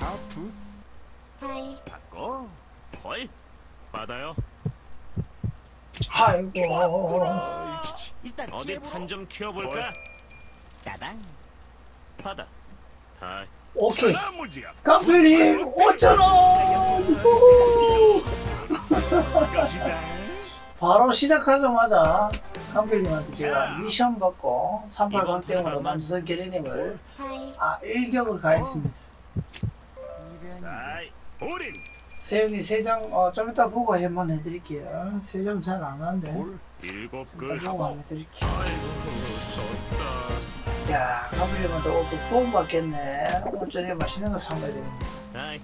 하프 하이. 바꿔. 걸 받아요. 아이고. 일단 어디 판좀 키워볼까? 따당. 받아. 다 오케이. 나무지야 깡필님 5천원! 우후. 것이다. 바로 시작하자마자 깡필님한테 제가 미션 받고 38강대으로 남선 계리님을 하이. 아 일격을 가했습니다 자 우린 세윤이 3장 어, 좀 이따 보고 해만 해드릴게요. 3장 잘 안 하는데. 일곱 글안 해드릴게요. 야 깡필님한테 오또 후원 받겠네. 오늘 저녁에 맛있는 거 사먹어야 되겠네 아이.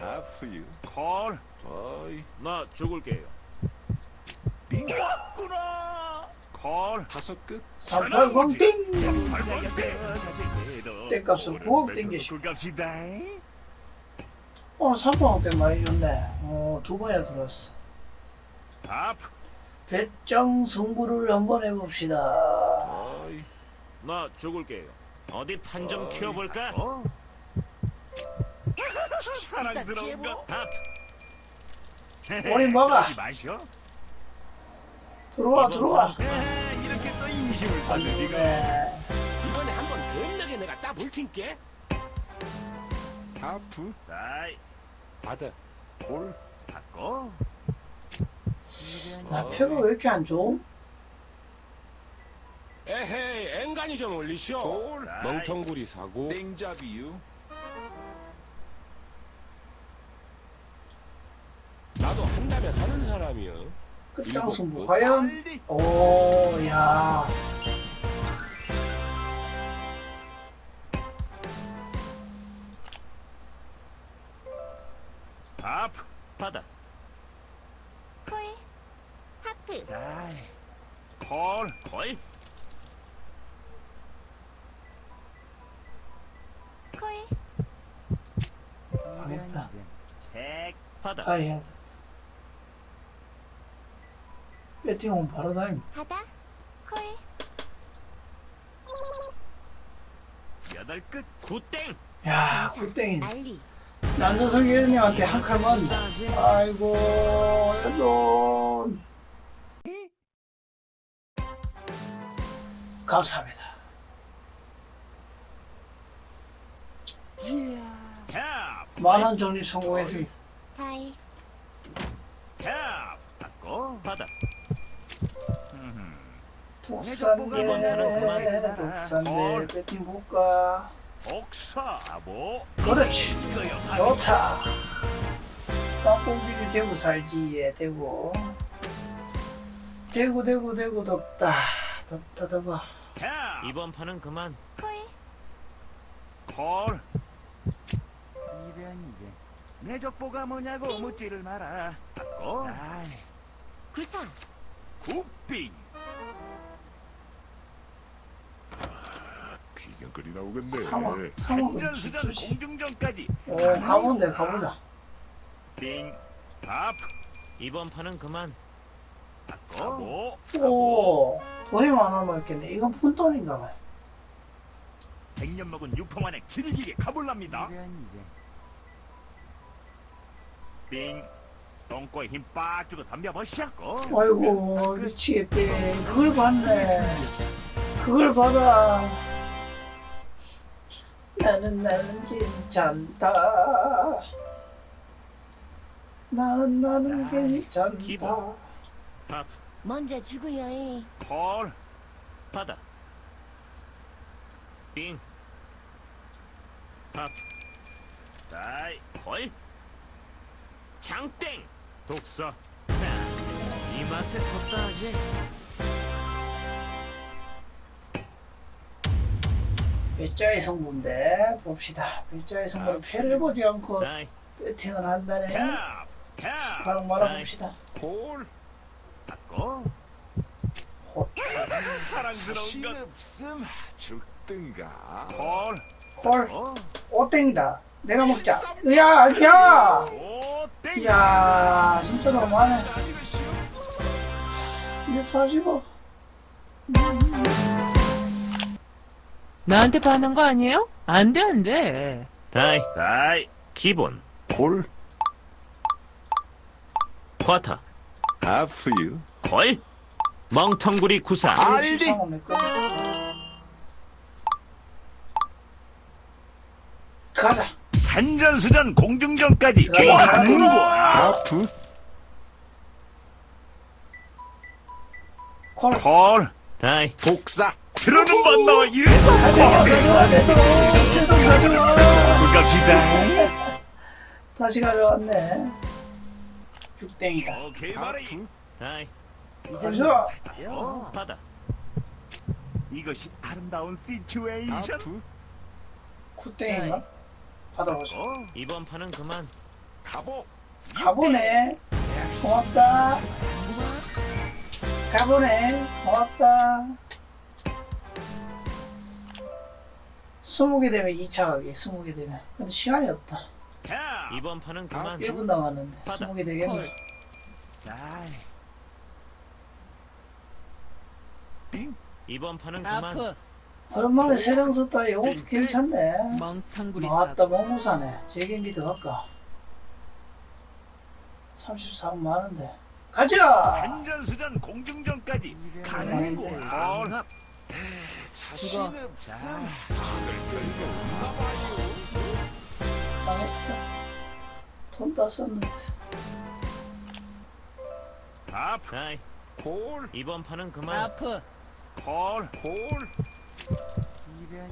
하프유 콜. 어이. 나 죽을게요. 왔구나. 콜. 다섯 끝. 38강땡! 땡. 땡값으로 9억 땡기시고. 값이다 오늘 3방때 많이 줬네. 어, 두 번이나 들어왔어. 아프 배짱 승부를 한번 해봅시다. 어이 나 죽을게요. 어디 판 좀. 키워볼까? 사랑스러운 것 아프 우리 먹어. 저기 마셔? 들어와 들어와. 에, 이렇게 또 인심을 네. 이번에 한번 겁나게 내가 따볼 테니까 하프. 아이 받아. 볼 바꿔. 나 표가 왜 이렇게 안 좋음? 에헤이 앵간히 좀 올리쇼 볼 멍텅구리 사고. 땡잡이유. 나도 한다면 하는 사람이여 끝장 승부 과연? 오야 아프 받아 콜 하프 아이 콜 콜. 콜. 하겠다 책 받아 다 해야 돼 배팅 오면 바로 다임. 바다 콜. 여덟 끝 구땡. 야 굿땡이 알리 남자석 예은님한테 한 칼만 아이고 여돈 감사합니다. 캡 만원 적립 성공했습니다. 하이. 받아. 그만. 독산계 배팅 볼까 복사보. 그렇지. 좋다. 땅콩비를 대고 살지. 예 대고. 대고 대고 대고 덥다. 덥다 캡 이번 판은 그만. 콜콜 이변 이제. 내 족보가 뭐냐고 묻지를 마라. 아이. 구사 굿빙 귀경거리 나오겠네. 상어 상어는 전수전 주지 공중전까지 오 가본데 가보자. 빙 아프 이번 판은 그만. 바꿔. 뭐오 돈이 많아면 있겠네. 이건 푼돈인가 봐요. 100년 먹은 유포만액 질기게 가볼랍니다. 빙 똥꼬에 힘빡 주고 덤벼보시오 아이고 미치겠대. 그걸 받네. 그걸 받아 나는 나는 괜찮다. 나는 나는 괜찮다. 기본. 아프 먼저 주고요 콜. 받아. 빙. 아프 다이 콜. 장땡. 독사 이 맛에 섰다 하지 배짜의 성분인데 봅시다. 배짜의 성분은 패를 보지 않고 배팅을 한다네. 바로 말아봅시다. 사랑스러운 것. 없음 죽든가. 콜 콜. 어? 오땡이다. 내가 먹자. 으야 야! 이야 진짜 너무하네. 이게 40억 나한테 파는 거 아니에요? 안 돼, 안 돼. 다이. 다이. 기본. 콜 쿼터. 하프유 콜 멍텅구리 구사. 알리. 13원 내 거. 가자. 산전수전 공중전까지. 가는 거야 하프 콜. 콜. 다이. 복사 들어는 만나 일성 가져와, 가져와, 내 돈. 내돈 가져와. 갑시다 다시 가져왔네. 육땡이다. 오케이 말이 다이 가져. 어, 바다 이것이 아름다운 시츄에이션 하프 굿땡인가? 받아보자. 어, 이번 판은 그만 가보 가보네. 고맙다. 가보네. 고맙다. 20개 되면 2차 가게, 20개 되면. 근데 시간이 없다. 야 이번 판은 그만 1분 남았는데, 받아. 20개 되겠네. 이번 판은 그만 오랜만에 세장 썼다. 이것도 괜찮네. 멍텅구리 나왔다, 멍무사네. 재경기 더 갈까? 34분 많은데. 가자! 산전수전 공중전까지 가는 자신 죽어. 없어 적을 끌고 나와요 당했다. 돈다 썼는데. 하프 다이 콜 이번 판은 그만 아프 콜콜 이런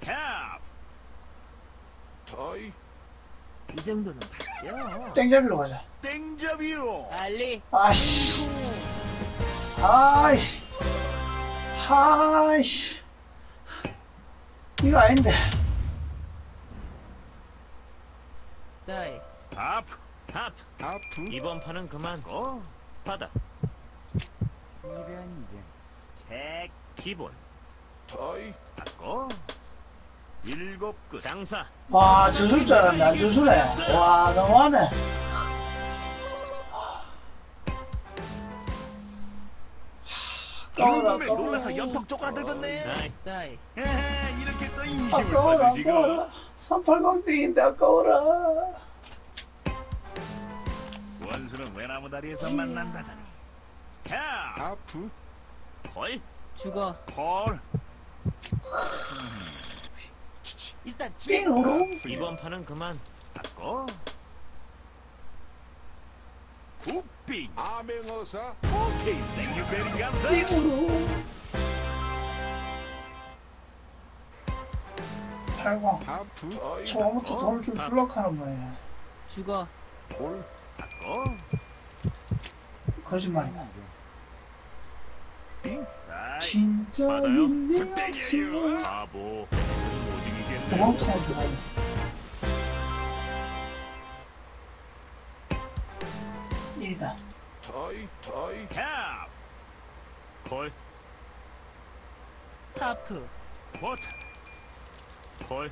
캡 다이 이 정도는 봤죠 땡잡이로 가자. 땡잡이요 빨리 아씨. 아이씨. 아이씨. 이거 아닌데. 다이. 하프 합 하프 이번 판은 그만. 고 바다 이런 이런 책 기본. 다이. 받고. 일곱 끝. 장사. 와, 저술 줄 알았네. 안 저술네. 와, 너무하네. 놈에 까워라. 놀라서 연턱 쪼그라 들겠네. 다이 에헤, 이렇게 또 인심을 아까워라, 써주시고. 아까워라. 38강등인데 아까워라. 원수는 외나무 다리에서 만난다더니. 캡 하프. 콜 죽어. 콜 일단 삥으로. 이번 판은 그만. 받고 굿 빙 암행어사 오케이 생유베리 감사 삥으로. 8강. 하프. 다이 처음부터 돈을 좀 줄락하는 모양이야. 죽어. 콜 받고 거짓말이다. 다이 진짜 없어. 바보 도망통을 주 일이다. 다이 다이. 캡! 콜 하프. 포트 콜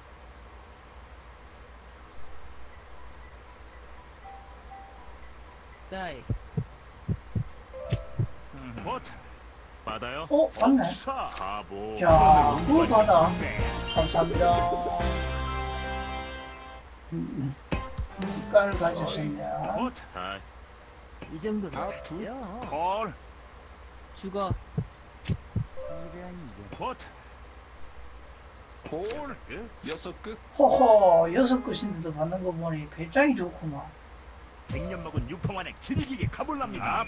다이. 포트 받아요? 어, 맞네. 사 바보. 야, 운빨 받아. 감사합니다. 음, 눈깔 가지셨냐? 포트 다 이이 정도는. 봤죠 콜 죽어 포트 콜끝 여섯 끝 호호, 여섯 끝인데도 받는 거 보니 배짱이 좋구만. 백년 먹은 육통안액 즐기게 가볼랍니다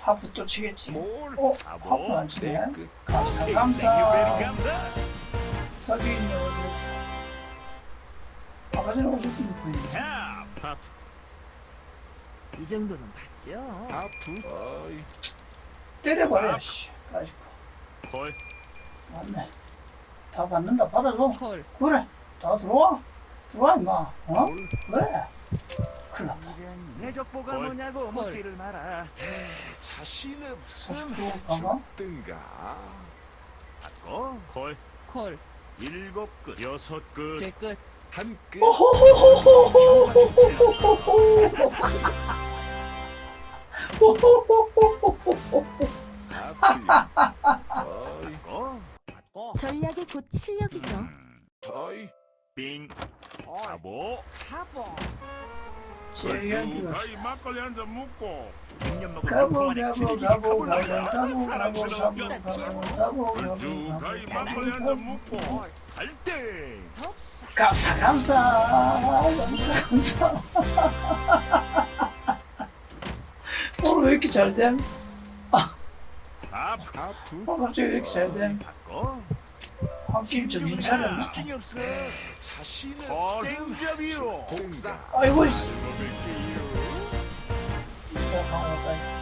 하프 또 치겠지. 콜 어. 하프 안 치네. 네끝 감사, 생유베리 감사. 감사 서기인이 어서오세요. 아까 전에 오셨던 분인데. 캡합 이 정도는 봤죠 하프 다이 때려버려, 씨. 가지고. 콜 맞네. 다 받는다, 받아줘. 콜 그래, 다 들어와. 들어와, 임마. 어? 콜 그래. 큰일 났다. 내 족보가 콜. 뭐냐고 콜. 묻지를 마라 자신 없음. 죽든가 받고 콜 콜 일곱 끝 여섯 끝 제끝 전략이 곧 실력이죠. 음, 빙. 가보. 제이한테 가 가이 막걸리 한잔 먹고. 가보 가보 지리지 가보 가보. 가보 가보 가보 가보 뼈. 가보 가보 가이 막걸리 한잔 먹고. 갈대. 감사 감사 감사 감사 오늘 왜 이렇게 잘됨? 아, 갑자기 왜 이렇게 잘됨? 없어. 자신은 어, 생잡이요. 복사 아이고 씨. 이거 몇 개요? 어, 방어다.